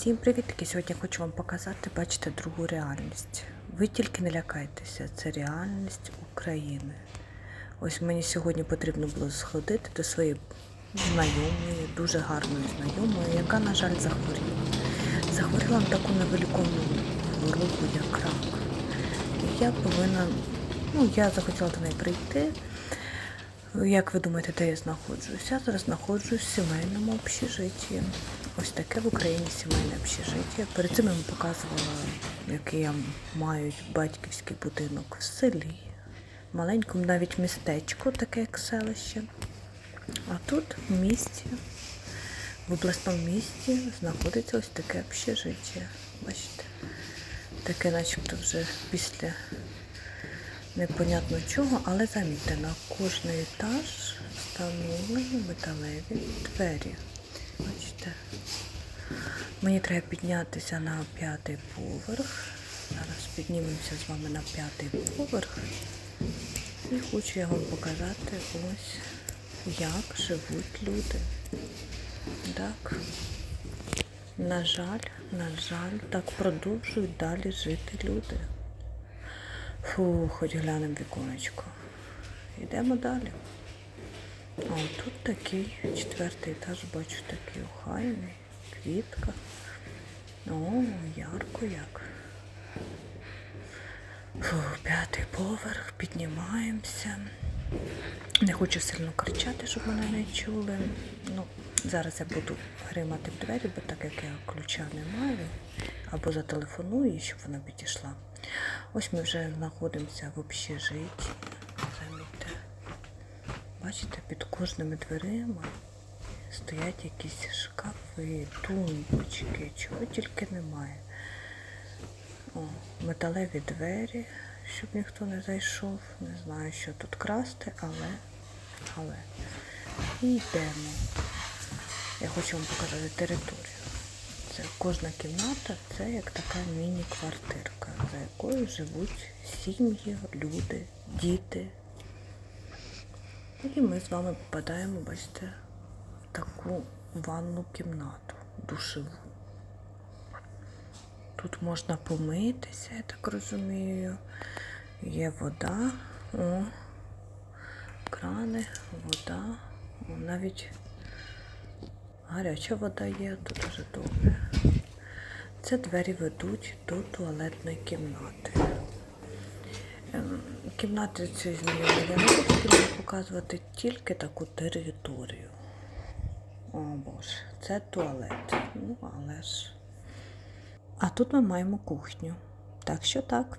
Всім привітки! Сьогодні хочу вам показати, бачите, другу реальність. Ви тільки не лякайтеся, це реальність України. Ось мені сьогодні потрібно було сходити до своєї знайомої, дуже гарної знайомої, яка, на жаль, захворіла. Захворіла на таку невеликовну хворобу, як рак. І я повинна, ну, я захотіла до неї прийти. Як ви думаєте, де я знаходжусь? Я зараз знаходжусь в сімейному общежитті. Ось таке в Україні сімейне общежиття. Перед цим я вам показувала, який я маю батьківський будинок в селі, маленькому навіть містечко, таке як селище. А тут в місті, в обласному місті, знаходиться ось таке общежиття. Бачите? Таке, начебто, вже після непонятно чого, але замітьте, на кожний етаж встановлені металеві двері. Бачите? Мені треба піднятися на п'ятий поверх. Зараз піднімемося з вами на п'ятий поверх. І хочу я вам показати ось, як живуть люди. Так. На жаль, на жаль, так продовжують далі жити люди. Фу, хоч глянемо віконечко. Йдемо далі. А тут такий четвертий етаж, бачу, такий охайний, квітка. О, ярко як. Фу, п'ятий поверх, піднімаємося. Не хочу сильно кричати, щоб мене не чули. Ну, зараз я буду гримати в двері, бо так як я ключа не маю, або зателефоную, щоб вона підійшла. Ось ми вже знаходимося в общежитті. Замітьте. Бачите, під кожними дверима стоять якісь шкафи, тумбочки, чого тільки немає. О, металеві двері, щоб ніхто не зайшов. Не знаю, що тут красти, але, але. І йдемо. Я хочу вам показати територію. Це кожна кімната це як така міні-квартирка, за якою живуть сім'ї, люди, діти. І ми з вами попадаємо, бачите, в таку ванну кімнату, душеву. Тут можна помитися, я так розумію. Є вода, о, крани, вода, о, навіть гаряча вода є, тут дуже добре. Це двері ведуть до туалетної кімнати. Ем, Кімнати цієї знайомі я не буду показувати тільки таку територію. О боже, це туалет. Ну, але ж. А тут ми маємо кухню. Так що так.